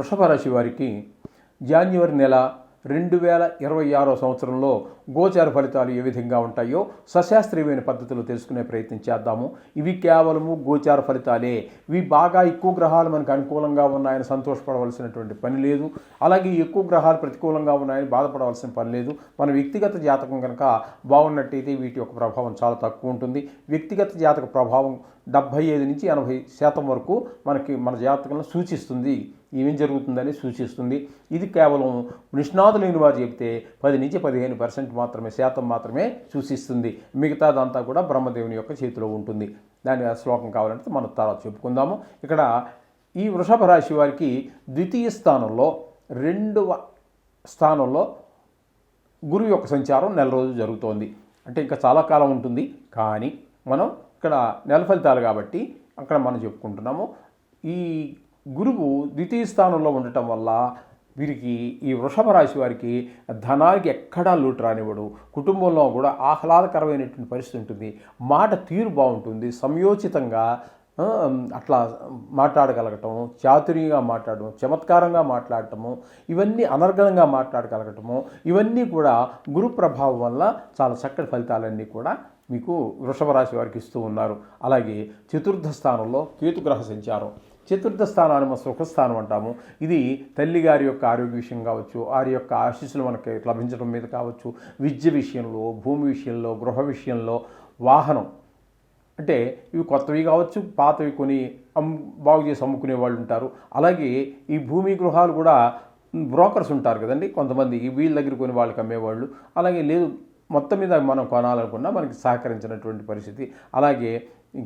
వృషభ రాశి వారికి జాన్యువరి నెల రెండు వేల ఇరవై ఆరో సంవత్సరంలో గోచార ఫలితాలు ఏ విధంగా ఉంటాయో సశాస్త్రీయమైన పద్ధతిలో తెలుసుకునే ప్రయత్నం చేద్దాము. ఇవి కేవలము గోచార ఫలితాలే. ఇవి బాగా ఎక్కువ గ్రహాలు మనకు అనుకూలంగా ఉన్నాయని సంతోషపడవలసినటువంటి పని లేదు. అలాగే ఎక్కువ గ్రహాలు ప్రతికూలంగా ఉన్నాయని బాధపడవలసిన పని లేదు. మన వ్యక్తిగత జాతకం కనుక బాగున్నట్టయితే వీటి యొక్క ప్రభావం చాలా తక్కువ ఉంటుంది. వ్యక్తిగత జాతక ప్రభావం డెబ్భై ఐదు నుంచి ఎనభై శాతం వరకు మనకి మన జాతకంలో సూచిస్తుంది. ఏమేం జరుగుతుందని సూచిస్తుంది. ఇది కేవలం నిష్ణాత లేని వారు చెబితే పది నుంచి పదిహేను పర్సెంట్ మాత్రమే శాతం మాత్రమే సూచిస్తుంది. మిగతాదంతా కూడా బ్రహ్మదేవుని యొక్క చేతిలో ఉంటుంది. దాని శ్లోకం కావాలంటే మనం తర్వాత చెప్పుకుందాము. ఇక్కడ ఈ వృషభ రాశి వారికి ద్వితీయ స్థానంలో రెండవ స్థానంలో గురువు యొక్క సంచారం నెల రోజులు జరుగుతోంది. అంటే ఇంకా చాలా కాలం ఉంటుంది. కానీ మనం ఇక్కడ నెల ఫలితాలు కాబట్టి అక్కడ మనం చెప్పుకుంటున్నాము. ఈ గురువు ద్వితీయ స్థానంలో ఉండటం వల్ల వీరికి ఈ వృషభ రాశి వారికి ధనానికి ఎక్కడా లోటు రానివ్వడు. కుటుంబంలో కూడా ఆహ్లాదకరమైనటువంటి పరిస్థితి ఉంటుంది. మాట తీరు బాగుంటుంది. సమయోచితంగా అట్లా మాట్లాడగలగటం చాతుర్యంగా మాట్లాడటం చమత్కారంగా మాట్లాడటము ఇవన్నీ అనర్గళంగా మాట్లాడగలగటము ఇవన్నీ కూడా గురు ప్రభావం వల్ల చాలా చక్కటి ఫలితాలన్నీ కూడా మీకు వృషభ రాశి వారికి ఇస్తూ ఉన్నారు. అలాగే చతుర్థ స్థానంలో కేతుగ్రహ సంచారం. చతుర్థ స్థానాన్ని మనం సుఖస్థానం అంటాము. ఇది తల్లి గారి యొక్క ఆరోగ్య విషయం కావచ్చు వారి యొక్క ఆశీస్సులు మనకి లభించడం మీద కావచ్చు విద్య విషయంలో భూమి విషయంలో గృహ విషయంలో వాహనం. అంటే ఇవి కొత్తవి కావచ్చు పాతవి కొని అమ్ బాగు చేసి అమ్ముకునే వాళ్ళు ఉంటారు. అలాగే ఈ భూమి గృహాలు కూడా బ్రోకర్స్ ఉంటారు కదండి కొంతమంది వీళ్ళ దగ్గర కొని వాళ్ళకి అమ్మేవాళ్ళు. అలాగే లేదు మొత్తం మీద మనం కొనాలనుకున్నా మనకి సహకరించినటువంటి పరిస్థితి. అలాగే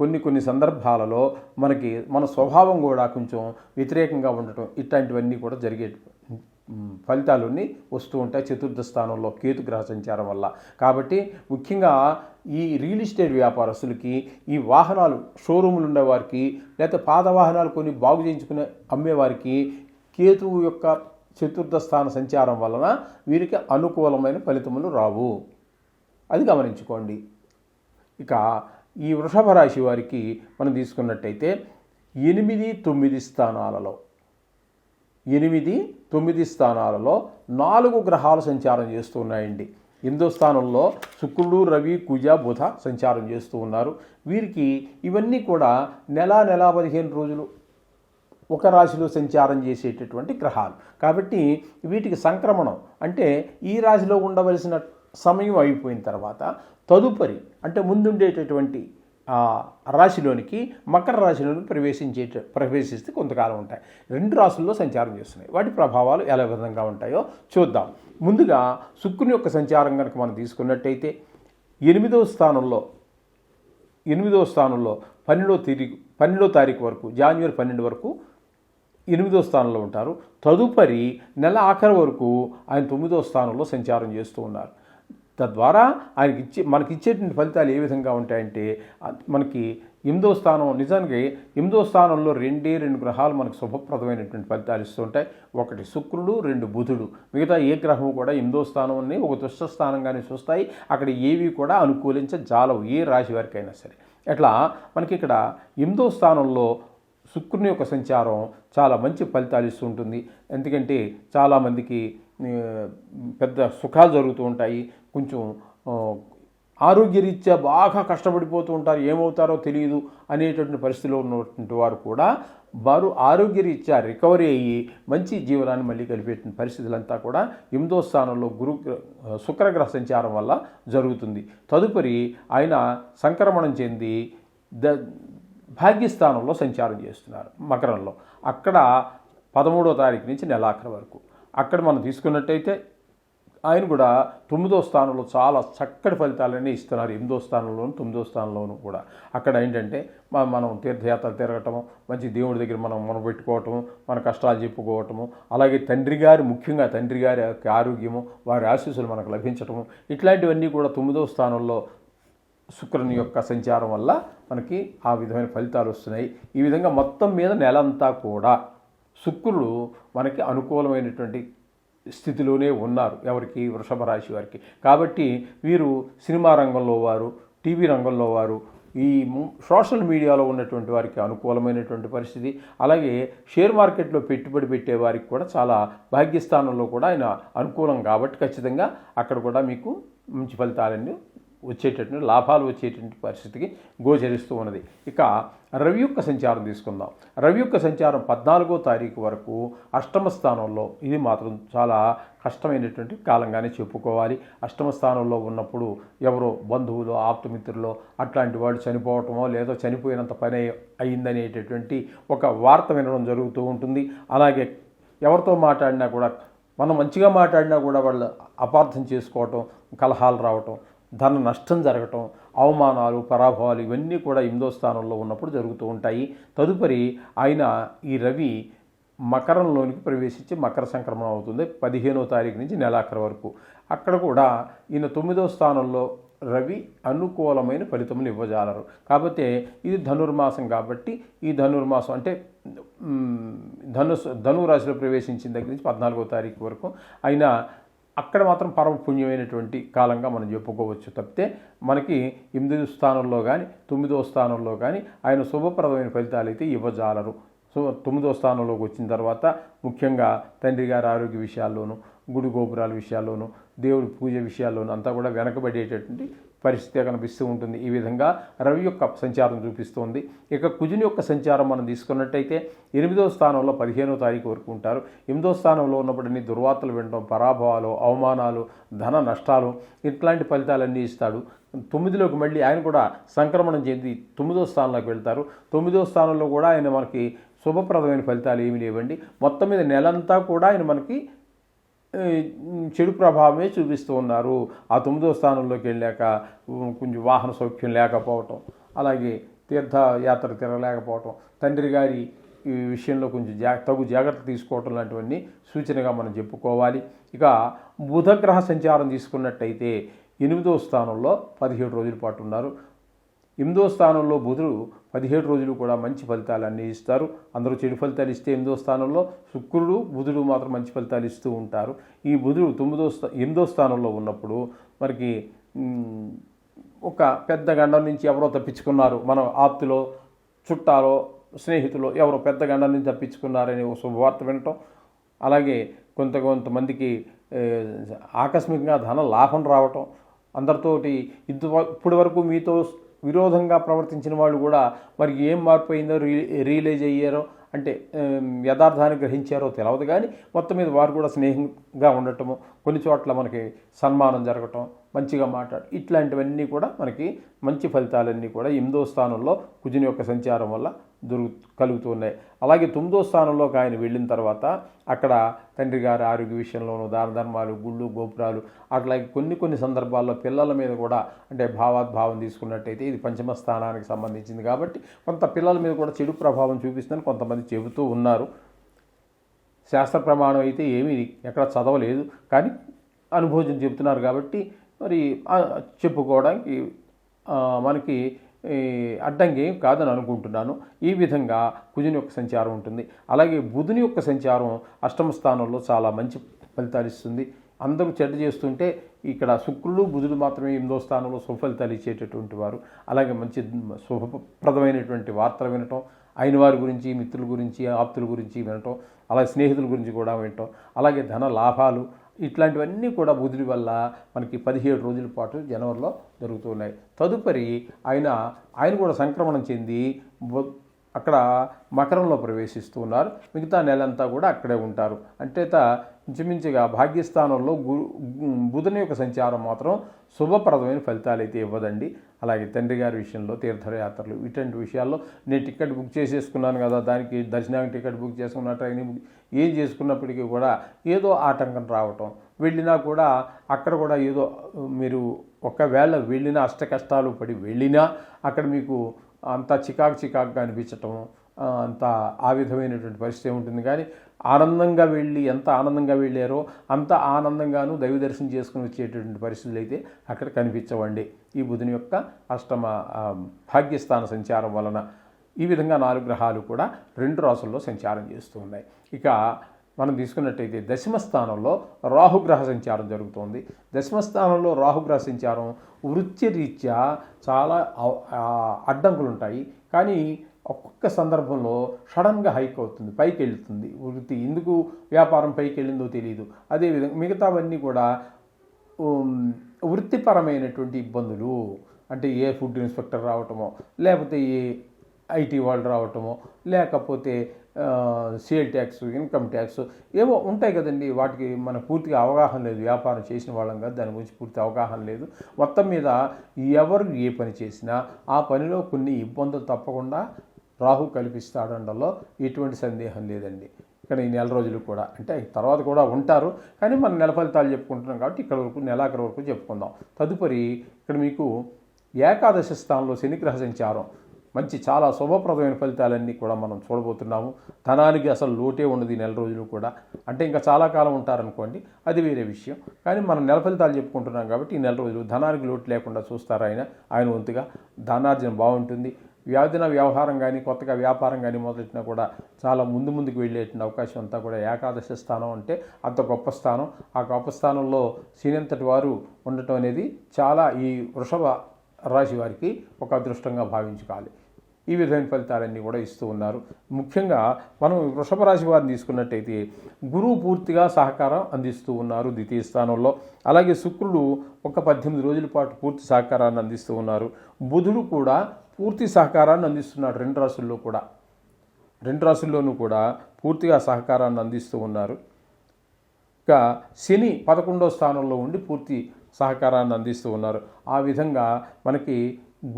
కొన్ని కొన్ని సందర్భాలలో మనకి మన స్వభావం కూడా కొంచెం వ్యతిరేకంగా ఉండటం ఇట్లాంటివన్నీ కూడా జరిగే ఫలితాలన్నీ వస్తూ ఉంటాయి. చతుర్థ స్థానంలో కేతు గ్రహ సంచారం వల్ల. కాబట్టి ముఖ్యంగా ఈ రియల్ ఎస్టేట్ వ్యాపారస్తులకి ఈ వాహనాలు షోరూములు ఉండేవారికి లేకపోతే పాత వాహనాలు కొన్ని బాగు చేయించుకునే అమ్మేవారికి కేతువు యొక్క చతుర్థ స్థాన సంచారం వలన వీరికి అనుకూలమైన ఫలితములు రావు. అది గమనించుకోండి. ఇక ఈ వృషభ రాశి వారికి మనం తీసుకున్నట్టయితే ఎనిమిది తొమ్మిది స్థానాలలో ఎనిమిది తొమ్మిది స్థానాలలో నాలుగు గ్రహాలు సంచారం చేస్తూ ఉన్నాయండి. ఎనిమిదో స్థానంలో శుక్రుడు రవి కుజ బుధ సంచారం చేస్తూ ఉన్నారు. వీరికి ఇవన్నీ కూడా నెల నెల పదిహేను రోజులు ఒక రాశిలో సంచారం చేసేటటువంటి గ్రహాలు. కాబట్టి వీటికి సంక్రమణం అంటే ఈ రాశిలో ఉండవలసిన సమయం అయిపోయిన తర్వాత తదుపరి అంటే ముందుండేటటువంటి రాశిలోనికి మకర రాశిలోనికి ప్రవేశించే ప్రవేశిస్తే కొంతకాలం ఉంటాయి. రెండు రాశుల్లో సంచారం చేస్తున్నాయి. వాటి ప్రభావాలు ఎలా విధంగా ఉంటాయో చూద్దాం. ముందుగా శుక్రుని యొక్క సంచారం కనుక మనం తీసుకున్నట్టయితే ఎనిమిదవ స్థానంలో ఎనిమిదవ స్థానంలో పన్నెండో తిరిగి పన్నెండో తారీఖు వరకు జనవరి పన్నెండు వరకు ఎనిమిదో స్థానంలో ఉంటారు. తదుపరి నెల ఆఖరి వరకు ఆయన తొమ్మిదో స్థానంలో సంచారం చేస్తూ ఉన్నారు. తద్వారా ఆయనకి ఇచ్చే మనకి ఇచ్చేటువంటి ఫలితాలు ఏ విధంగా ఉంటాయంటే మనకి ఎనిమిదో స్థానం నిజానికి ఎనిమిదో స్థానంలో రెండే రెండు గ్రహాలు మనకు శుభప్రదమైనటువంటి ఫలితాలు ఇస్తుంటాయి ఒకటి శుక్రుడు రెండు బుధుడు. మిగతా ఏ గ్రహం కూడా ఎనిమిదో స్థానాన్ని ఒక దుష్ట స్థానంగానే చూస్తాయి. అక్కడ ఏవి కూడా అనుకూలించజాలవు ఏ రాశి వారికైనా సరే. అట్లా మనకి ఇక్కడ ఎనిమిదో స్థానంలో శుక్రుని యొక్క సంచారం చాలా మంచి ఫలితాలు ఇస్తూ ఉంటుంది. ఎందుకంటే చాలామందికి పెద్ద సుఖాలు జరుగుతూ ఉంటాయి. కొంచెం ఆరోగ్యరీత్యా బాగా కష్టపడిపోతూ ఉంటారు. ఏమవుతారో తెలియదు అనేటువంటి పరిస్థితిలో ఉన్నటువంటి వారు కూడా వారు ఆరోగ్యరీత్యా రికవరీ అయ్యి మంచి జీవనాన్ని మళ్ళీ కలిపేట పరిస్థితులంతా కూడా ఎనిమిదో స్థానంలో గురు శుక్రగ్రహ సంచారం వల్ల జరుగుతుంది. తదుపరి ఆయన సంక్రమణం చెంది ద భాగ్యస్థానంలో సంచారం చేస్తున్నారు మకరంలో. అక్కడ పదమూడో తారీఖు నుంచి నెలాఖరు వరకు. అక్కడ మనం తీసుకున్నట్టయితే ఆయన కూడా తొమ్మిదో స్థానంలో చాలా చక్కటి ఫలితాలన్నీ ఇస్తున్నారు. ఎనిమిదో స్థానంలోను తొమ్మిదో స్థానంలోను కూడా. అక్కడ ఏంటంటే మనం తీర్థయాత్రలు తిరగటము మంచి దేవుడి దగ్గర మనం మనబెట్టుకోవటము మన కష్టాలు చెప్పుకోవటము అలాగే తండ్రి గారి ముఖ్యంగా తండ్రి గారి యొక్క ఆరోగ్యము వారి ఆశీస్సులు మనకు లభించటము ఇట్లాంటివన్నీ కూడా తొమ్మిదో స్థానంలో శుక్రుని యొక్క సంచారం వల్ల మనకి ఆ విధమైన ఫలితాలు వస్తున్నాయి. ఈ విధంగా మొత్తం మీద నెలంతా కూడా శుక్రుడు మనకి అనుకూలమైనటువంటి స్థితిలోనే ఉన్నారు ఎవరికి? వృషభ రాశి వారికి. కాబట్టి వీరు సినిమా రంగంలో వారు టీవీ రంగంలో వారు ఈ సోషల్ మీడియాలో ఉన్నటువంటి వారికి అనుకూలమైనటువంటి పరిస్థితి. అలాగే షేర్ మార్కెట్లో పెట్టుబడి పెట్టే వారికి కూడా చాలా భాగ్యస్థానంలో కూడా ఆయన అనుకూలం కాబట్టి ఖచ్చితంగా అక్కడ కూడా మీకు మంచి ఫలితాలన్నీ వచ్చేటటువంటి లాభాలు వచ్చేటువంటి పరిస్థితికి గోచరిస్తూ ఉన్నది. ఇక రవి యొక్క సంచారం తీసుకుందాం. రవి యొక్క సంచారం పద్నాలుగో తారీఖు వరకు అష్టమ స్థానంలో ఇది మాత్రం చాలా కష్టమైనటువంటి కాలంగానే చెప్పుకోవాలి. అష్టమ స్థానంలో ఉన్నప్పుడు ఎవరో బంధువులు ఆప్తమిత్రులు అట్లాంటి వాళ్ళు చనిపోవటమో లేదో చనిపోయినంత పని అయిందనేటటువంటి ఒక వార్త వినడం జరుగుతూ ఉంటుంది. అలాగే ఎవరితో మాట్లాడినా కూడా మనం మంచిగా మాట్లాడినా కూడా వాళ్ళు అపార్థం చేసుకోవటం కలహాలు రావటం ధన నష్టం జరగటం అవమానాలు పరాభవాలు ఇవన్నీ కూడా ఎనిమిదో స్థానంలో ఉన్నప్పుడు జరుగుతూ ఉంటాయి. తదుపరి ఆయన ఈ రవి మకరంలోనికి ప్రవేశించి మకర సంక్రమణం అవుతుంది. పదిహేనో తారీఖు నుంచి నెలాఖరు వరకు. అక్కడ కూడా ఈయన తొమ్మిదో స్థానంలో రవి అనుకూలమైన ఫలితములు ఇవ్వజాలరు. కాకపోతే ఇది ధనుర్మాసం కాబట్టి ఈ ధనుర్మాసం అంటే ధనుసు ధనురాశిలో ప్రవేశించిన దగ్గర నుంచి పద్నాలుగో తారీఖు వరకు అయినా అక్కడ మాత్రం పరమ పుణ్యమైనటువంటి కాలంగా మనం చెప్పుకోవచ్చు తప్పితే మనకి ఎనిమిదో స్థానంలో కానీ తొమ్మిదో స్థానంలో కానీ ఆయన శుభప్రదమైన ఫలితాలు అయితే ఇవ్వజాలరు. సో తొమ్మిదో స్థానంలోకి వచ్చిన తర్వాత ముఖ్యంగా తండ్రి గారి ఆరోగ్య విషయాల్లోనూ గుడి గోపురాల విషయాల్లోనూ దేవుడి పూజ విషయాల్లోనూ అంతా కూడా వెనకబడేటటువంటి పరిస్థితి కనిపిస్తూ ఉంటుంది. ఈ విధంగా రవి యొక్క సంచారం చూపిస్తోంది. ఇక కుజుని యొక్క సంచారం మనం తీసుకున్నట్టయితే ఎనిమిదో స్థానంలో పదిహేనో తారీఖు వరకు ఉంటారు. ఎనిమిదో స్థానంలో ఉన్నప్పటిని దుర్వార్తలు వినడం పరాభవాలు అవమానాలు ధన నష్టాలు ఇట్లాంటి ఫలితాలన్నీ ఇస్తాడు. తొమ్మిదిలోకి మళ్ళీ ఆయన కూడా సంక్రమణం చెంది తొమ్మిదో స్థానంలోకి వెళ్తారు. తొమ్మిదో స్థానంలో కూడా ఆయన మనకి శుభప్రదమైన ఫలితాలు ఏమి లేవండి. మొత్తం మీద నెలంతా కూడా ఆయన మనకి చెడు ప్రభావమే చూపిస్తూ ఉన్నారు. ఆ తొమ్మిదో స్థానంలోకి వెళ్ళాక కొంచెం వాహన సౌఖ్యం లేకపోవటం అలాగే తీర్థయాత్ర తిరగలేకపోవటం తండ్రి గారి ఈ విషయంలో కొంచెం జా తగు జాగ్రత్త తీసుకోవటం లాంటివన్నీ సూచనగా మనం చెప్పుకోవాలి. ఇక బుధగ్రహ సంచారం తీసుకున్నట్టయితే ఎనిమిదో స్థానంలో పదిహేడు రోజుల పాటు ఉన్నారు. ఎనిమిదో స్థానంలో బుధుడు పదిహేడు రోజులు కూడా మంచి ఫలితాలు అన్నీ ఇస్తారు. అందరూ చెడు ఫలితాలు ఇస్తే ఎనిమిదో స్థానంలో శుక్రుడు బుధుడు మాత్రం మంచి ఫలితాలు ఇస్తూ ఉంటారు. ఈ బుధుడు తొమ్మిదో స్థా ఎనిమిదో స్థానంలో ఉన్నప్పుడు మనకి ఒక పెద్ద గండం నుంచి ఎవరో తప్పించుకున్నారు. మనం ఆప్తులో చుట్టాలో స్నేహితులు ఎవరో పెద్ద గండం నుంచి తప్పించుకున్నారని ఒక శుభవార్త వినటం. అలాగే కొంత కొంతమందికి ఆకస్మికంగా ధన లాభం రావటం. అందరితోటి ఇది ఇప్పటి వరకు మీతో విరోధంగా ప్రవర్తించిన వాళ్ళు కూడా మరి ఏం మార్పు అయిందో రీ రియలైజ్ అయ్యారో అంటే యథార్థాన్ని గ్రహించారో తెలియదు కానీ మొత్తం మీద వారు కూడా స్నేహంగా ఉండటము కొన్ని చోట్ల మనకి సన్మానం జరగటం మంచిగా మాట్లాడు. ఇట్లాంటివన్నీ కూడా మనకి మంచి ఫలితాలన్నీ కూడా ఎనిమిదో స్థానంలో కుజుని యొక్క సంచారం వల్ల దొరుకు కలుగుతూ ఉన్నాయి అలాగే తొమ్మిదో స్థానంలోకి ఆయన వెళ్ళిన తర్వాత అక్కడ తండ్రి గారి ఆరోగ్య విషయంలోనూ దాన ధర్మాలు గుళ్ళు గోపురాలు అట్లాగే కొన్ని కొన్ని సందర్భాల్లో పిల్లల మీద కూడా అంటే భావాద్భావం తీసుకున్నట్టయితే ఇది పంచమ స్థానానికి సంబంధించింది కాబట్టి కొంత పిల్లల మీద కూడా చెడు ప్రభావం చూపిస్తుందని కొంతమంది చెబుతూ ఉన్నారు. శాస్త్ర ప్రమాణం అయితే ఏమీ ఎక్కడ చదవలేదు. కానీ అనుభోజనం చెబుతున్నారు కాబట్టి మరి చెప్పుకోవడానికి మనకి ఈ, అడ్డంకి ఏం కాదని అనుకుంటున్నాను. ఈ విధంగా కుజుని యొక్క సంచారం ఉంటుంది. అలాగే బుధుని యొక్క సంచారం అష్టమ స్థానంలో చాలా మంచి ఫలితాలు ఇస్తుంది. అందరూ చెడ్డ చేస్తుంటే ఇక్కడ శుక్రుడు బుధుడు మాత్రమే ఎనిమిదో స్థానంలో సుఫలితాలు ఇచ్చేటటువంటి వారు. అలాగే మంచి శుభప్రదమైనటువంటి వార్తలు వినటం అయిన వారి గురించి మిత్రుల గురించి ఆప్తుల గురించి వినటం అలాగే స్నేహితుల గురించి కూడా వినటం అలాగే ధన లాభాలు ఇట్లాంటివన్నీ కూడా బుధుడి వల్ల మనకి పదిహేడు రోజుల పాటు జనవరిలో జరుగుతున్నాయి తదుపరి ఆయన ఆయన కూడా సంక్రమణం చెంది బు- అక్కడ మకరంలో ప్రవేశిస్తూ ఉన్నారు. మిగతా నెలంతా కూడా అక్కడే ఉంటారు. అంటే ఇంచుమించుగా భాగ్యస్థానంలో గురు బుధుని యొక్క సంచారం మాత్రం శుభప్రదమైన ఫలితాలు అయితే ఇవ్వదండి. అలాగే తండ్రి గారి విషయంలో తీర్థయాత్రలు ఇటువంటి విషయాల్లో నేను టికెట్ బుక్ చేసేసుకున్నాను కదా దానికి దర్శనానికి టికెట్ బుక్ చేసుకున్న ట్రైనింగ్ బుక్ ఏం చేసుకున్నప్పటికీ కూడా ఏదో ఆటంకం రావటం. వెళ్ళినా కూడా అక్కడ కూడా ఏదో మీరు ఒకవేళ వెళ్ళినా అష్ట కష్టాలు పడి వెళ్ళినా అక్కడ మీకు అంత చికాకు చికాకుగా అనిపించటం అంత ఆ విధమైనటువంటి పరిస్థితి ఉంటుంది కానీ ఆనందంగా వెళ్ళి ఎంత ఆనందంగా వెళ్ళారో అంత ఆనందంగాను దైవ దర్శనం చేసుకుని వచ్చేటటువంటి పరిస్థితులు అయితే అక్కడ కనిపించవండి. ఈ బుధుని యొక్క అష్టమ భాగ్యస్థాన సంచారం వలన ఈ విధంగా నాలుగు గ్రహాలు కూడా రెండు రాసుల్లో సంచారం చేస్తూ ఉన్నాయి. ఇక మనం తీసుకున్నట్టయితే దశమ స్థానంలో రాహుగ్రహ సంచారం జరుగుతోంది. దశమ స్థానంలో రాహుగ్రహ సంచారం వృత్తిరీత్యా చాలా అడ్డంకులు ఉంటాయి కానీ ఒక్కొక్క సందర్భంలో సడన్గా హైక్ అవుతుంది పైకి వెళ్తుంది వృత్తి. ఎందుకు వ్యాపారం పైకి వెళ్ళిందో తెలియదు అదేవిధంగా మిగతావన్నీ కూడా వృత్తిపరమైనటువంటి ఇబ్బందులు. అంటే ఏ ఫుడ్ ఇన్స్పెక్టర్ రావటమో లేకపోతే ఏ ఐటీ వాళ్ళు రావటమో లేకపోతే సేల్ ట్యాక్స్ ఇన్కమ్ ట్యాక్స్ ఏవో ఉంటాయి కదండి. వాటికి మనకు పూర్తిగా అవగాహన లేదు. వ్యాపారం చేసిన వాళ్ళం కాదు. దాని గురించి పూర్తి అవగాహన లేదు. మొత్తం మీద ఎవరు ఏ పని చేసినా ఆ పనిలో కొన్ని ఇబ్బందులు తప్పకుండా రాహు కల్పిస్తాడంలో ఎటువంటి సందేహం లేదండి. ఇక్కడ ఈ నెల రోజులు కూడా అంటే తర్వాత కూడా ఉంటారు. కానీ మనం నెల ఫలితాలు చెప్పుకుంటున్నాం కాబట్టి ఇక్కడ వరకు నెలాఖరు వరకు చెప్పుకుందాం. తదుపరి ఇక్కడ మీకు ఏకాదశి స్థానంలో శనిగ్రహ సంచారం. మంచి చాలా శుభప్రదమైన ఫలితాలన్నీ కూడా మనం చూడబోతున్నాము. ధనానికి అసలు లోటే ఉండదు ఈ నెల రోజులు కూడా. అంటే ఇంకా చాలా కాలం ఉంటారనుకోండి అది వేరే విషయం. కానీ మనం నెల ఫలితాలు చెప్పుకుంటున్నాం కాబట్టి ఈ నెల రోజులు ధనానికి లోటు లేకుండా చూస్తారు ఆయన ఆయన వంతుగా. ధనార్జన బాగుంటుంది. వ్యాధిన వ్యవహారం కానీ కొత్తగా వ్యాపారం కానీ మొదలెట్టినా కూడా చాలా ముందు ముందుకు వెళ్ళేటువంటి అవకాశం అంతా కూడా ఏకాదశి స్థానం అంటే అంత గొప్ప స్థానం. ఆ గొప్ప స్థానంలో సీనంతటి వారు ఉండటం అనేది చాలా ఈ వృషభ రాశి వారికి ఒక అదృష్టంగా భావించుకోవాలి. ఈ విధమైన ఫలితాలన్నీ కూడా ఇస్తూ ఉన్నారు. ముఖ్యంగా మనం వృషభ రాశి వారిని తీసుకున్నట్టయితే గురువు పూర్తిగా సహకారం అందిస్తూ ఉన్నారు ద్వితీయ స్థానంలో. అలాగే శుక్రుడు ఒక పద్దెనిమిది రోజుల పాటు పూర్తి సహకారాన్ని అందిస్తూ ఉన్నారు. బుధుడు కూడా పూర్తి సహకారాన్ని అందిస్తున్నాడు రెండు రాసుల్లో కూడా. రెండు రాసుల్లోనూ కూడా పూర్తిగా సహకారాన్ని అందిస్తూ ఉన్నారు. ఇక శని పదకొండో స్థానంలో ఉండి పూర్తి సహకారాన్ని అందిస్తూ ఉన్నారు. ఆ విధంగా మనకి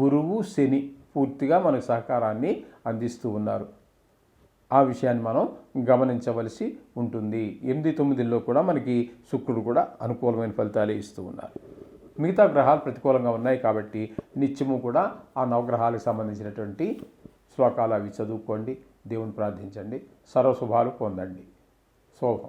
గురువు శని పూర్తిగా మనకు సహకారాన్ని అందిస్తూ ఉన్నారు. ఆ విషయాన్ని మనం గమనించవలసి ఉంటుంది. ఎనిమిది తొమ్మిదిలో కూడా మనకి శుక్రుడు కూడా అనుకూలమైన ఫలితాలే ఇస్తూ ఉన్నారు. మిగతా గ్రహాలు ప్రతికూలంగా ఉన్నాయి కాబట్టి నిత్యము కూడా ఆ నవగ్రహాలకు సంబంధించినటువంటి శ్లోకాలు అవి చదువుకోండి దేవుని ప్రార్థించండి సర్వశుభాలు పొందండి. శోభం.